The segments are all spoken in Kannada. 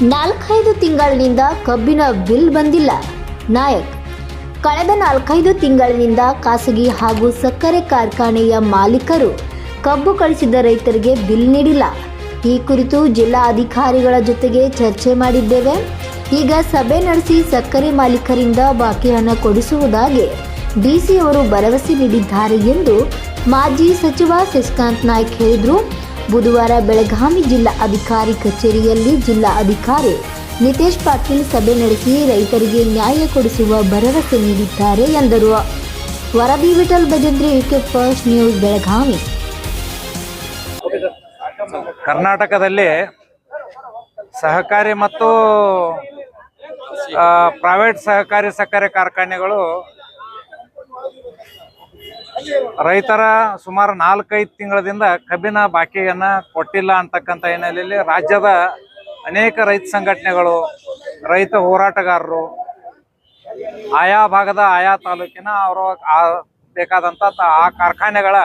ನಾಲ್ಕೈದು ತಿಂಗಳಿನಿಂದ ಕಬ್ಬಿನ ಬಿಲ್ ಬಂದಿಲ್ಲ. ನಾಯಕ್, ಕಳೆದ ನಾಲ್ಕೈದು ತಿಂಗಳಿನಿಂದ ಖಾಸಗಿ ಹಾಗೂ ಸಕ್ಕರೆ ಕಾರ್ಖಾನೆಯ ಮಾಲೀಕರು ಕಬ್ಬು ಕಳಿಸಿದ ರೈತರಿಗೆ ಬಿಲ್ ನೀಡಿಲ್ಲ. ಈ ಕುರಿತು ಜಿಲ್ಲಾ ಅಧಿಕಾರಿಗಳ ಜೊತೆಗೆ ಚರ್ಚೆ ಮಾಡಿದ್ದೇವೆ. ಈಗ ಸಭೆ ನಡೆಸಿ ಸಕ್ಕರೆ ಮಾಲೀಕರಿಂದ ಬಾಕಿ ಹಣ ಕೊಡಿಸುವುದಾಗಿ ಡಿಸಿಯವರು ಭರವಸೆ ನೀಡಿದ್ದಾರೆ ಎಂದು ಮಾಜಿ ಸಚಿವ ಶಶಿಕಾಂತ್ ನಾಯ್ಕ್ ಹೇಳಿದರು. ಬುಧವಾರ ಬೆಳಗಾವಿ ಜಿಲ್ಲಾ ಅಧಿಕಾರಿ ಕಚೇರಿಯಲ್ಲಿ ಜಿಲ್ಲಾ ಅಧಿಕಾರಿ ನಿತೇಶ್ ಪಾಟೀಲ್ ಸಭೆ ನಡೆಸಿ ರೈತರಿಗೆ ನ್ಯಾಯ ಕೊಡಿಸುವ ಭರವಸೆ ನೀಡಿದ್ದಾರೆ ಎಂದರು. ವರದಿ Vithal Bhajantri UK first news Belagavi. ಕರ್ನಾಟಕದಲ್ಲಿ ಸಹಕಾರಿ ಮತ್ತು ಪ್ರೈವೇಟ್ ಸಹಕಾರಿ ಸಕ್ಕರೆ ಕಾರ್ಖಾನೆಗಳು ರೈತರ ಸುಮಾರು ನಾಲ್ಕೈದು ತಿಂಗಳದಿಂದ ಕಬ್ಬಿನ ಬಾಕಿಯನ್ನ ಕೊಟ್ಟಿಲ್ಲ ಅಂತಕ್ಕಂಥ ಹಿನ್ನೆಲೆಯಲ್ಲಿ ರಾಜ್ಯದ ಅನೇಕ ರೈತ ಸಂಘಟನೆಗಳು, ರೈತ ಹೋರಾಟಗಾರರು, ಆಯಾ ಭಾಗದ ಆಯಾ ತಾಲೂಕಿನ ಅವರು ಆ ಬೇಕಾದಂಥ ಆ ಕಾರ್ಖಾನೆಗಳ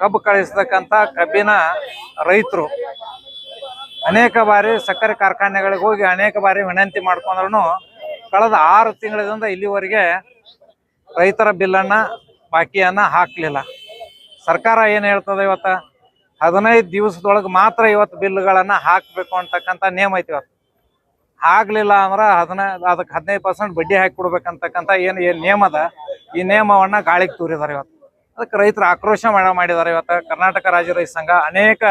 ಕಬ್ಬು ಕಳಿಸ್ತಕ್ಕಂಥ ಕಬ್ಬಿನ ರೈತರು ಅನೇಕ ಬಾರಿ ಸಕ್ಕರೆ ಕಾರ್ಖಾನೆಗಳಿಗೆ ಹೋಗಿ ಅನೇಕ ಬಾರಿ ವಿನಂತಿ ಮಾಡ್ಕೊಂಡ್ರು ಕಳೆದ ಆರು ತಿಂಗಳಿಂದ ಇಲ್ಲಿವರೆಗೆ ರೈತರ ಬಿಲ್ಲನ್ನ ಬಾಕಿಯನ್ನ ಹಾಕಲಿಲ್ಲ. ಸರ್ಕಾರ ಏನು ಹೇಳ್ತದೆ ಇವತ್ತು? ಹದಿನೈದು ದಿವಸದೊಳಗೆ ಮಾತ್ರ ಇವತ್ತು ಬಿಲ್ಗಳನ್ನ ಹಾಕಬೇಕು ಅಂತಕ್ಕಂಥ ನಿಯಮ ಐತಿ ಇವತ್ತು. ಆಗಲಿಲ್ಲ ಅಂದ್ರೆ ಹದಿನೈದು ಅದಕ್ಕೆ ಹದಿನೈದು ಪರ್ಸೆಂಟ್ ಬಡ್ಡಿ ಹಾಕಿ ಕೊಡ್ಬೇಕಂತಕ್ಕಂಥ ಏನು ಏನು ನಿಯಮ ಅದ? ಈ ನಿಯಮವನ್ನ ಗಾಳಿಗೆ ತೂರಿದ್ದಾರೆ ಇವತ್ತು. ಅದಕ್ಕೆ ರೈತರು ಆಕ್ರೋಶ ಮಾಡ ಮಾಡಿದ್ದಾರೆ ಇವತ್ತು. ಕರ್ನಾಟಕ ರಾಜ್ಯ ರೈತ ಸಂಘ ಅನೇಕ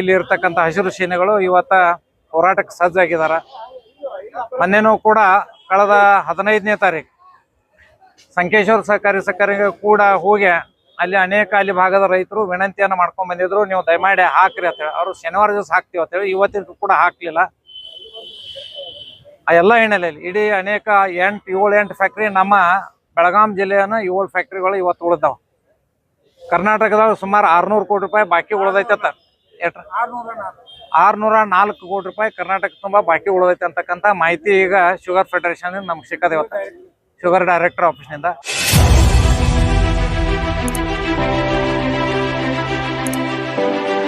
ಇಲ್ಲಿ ಇರ್ತಕ್ಕಂಥ ಹಸಿರು ಸೇನೆಗಳು ಇವತ್ತ ಹೋರಾಟಕ್ಕೆ ಸಜ್ಜಾಗಿದ್ದಾರೆ ಮೊನ್ನೆನೂ ಕೂಡ ಕಳೆದ ಹದಿನೈದನೇ ತಾರೀಕು ಸಂಕೇಶ್ವರ ಸಹಕಾರಿ ಸಹಕಾರಿಗೆ ಕೂಡ ಹೋಗಿ ಅಲ್ಲಿ ಅನೇಕ ಅಲ್ಲಿ ಭಾಗದ ರೈತರು ವಿನಂತಿಯನ್ನು ಮಾಡ್ಕೊಂಡ್ ಬಂದಿದ್ರು. ನೀವು ದಯಮಾಡಿ ಹಾಕ್ರಿ ಅಂತ ಹೇಳಿ. ಅವರು ಶನಿವಾರ ದಿವಸ ಹಾಕ್ತೀವಿ ಅಂತ ಹೇಳಿ. ಇವತ್ತಿನ ಕೂಡ ಹಾಕ್ಲಿಲ್ಲ. ಆ ಎಲ್ಲ ಹಿನ್ನೆಲೆಯಲ್ಲಿ ಇಡೀ ಅನೇಕ ಎಂಟು, ಏಳು ಎಂಟು ಫ್ಯಾಕ್ಟ್ರಿ ನಮ್ಮ ಬೆಳಗಾಂ ಜಿಲ್ಲೆಯನ್ನು ಏಳು ಫ್ಯಾಕ್ಟ್ರಿಗಳು ಇವತ್ತು ಉಳಿದಾವ. ಕರ್ನಾಟಕದಾಗ ಸುಮಾರು ಆರ್ನೂರು ಕೋಟಿ ರೂಪಾಯಿ ಬಾಕಿ ಉಳಿದೈತೆ ಅಂತ. ಆರ್ನೂರ ನಾಲ್ಕು ಕೋಟಿ ರೂಪಾಯಿ ಕರ್ನಾಟಕ ತುಂಬಾ ಬಾಕಿ ಉಳಿದೈತೆ ಅಂತಕ್ಕಂಥ ಮಾಹಿತಿ ಈಗ ಶುಗರ್ ಫೆಡರೇಷನ್ ನಮ್ಗೆ ಸಿಕ್ಕದೆ ಇವತ್ತು. शुगर डायरेक्टर आफीसन Thank.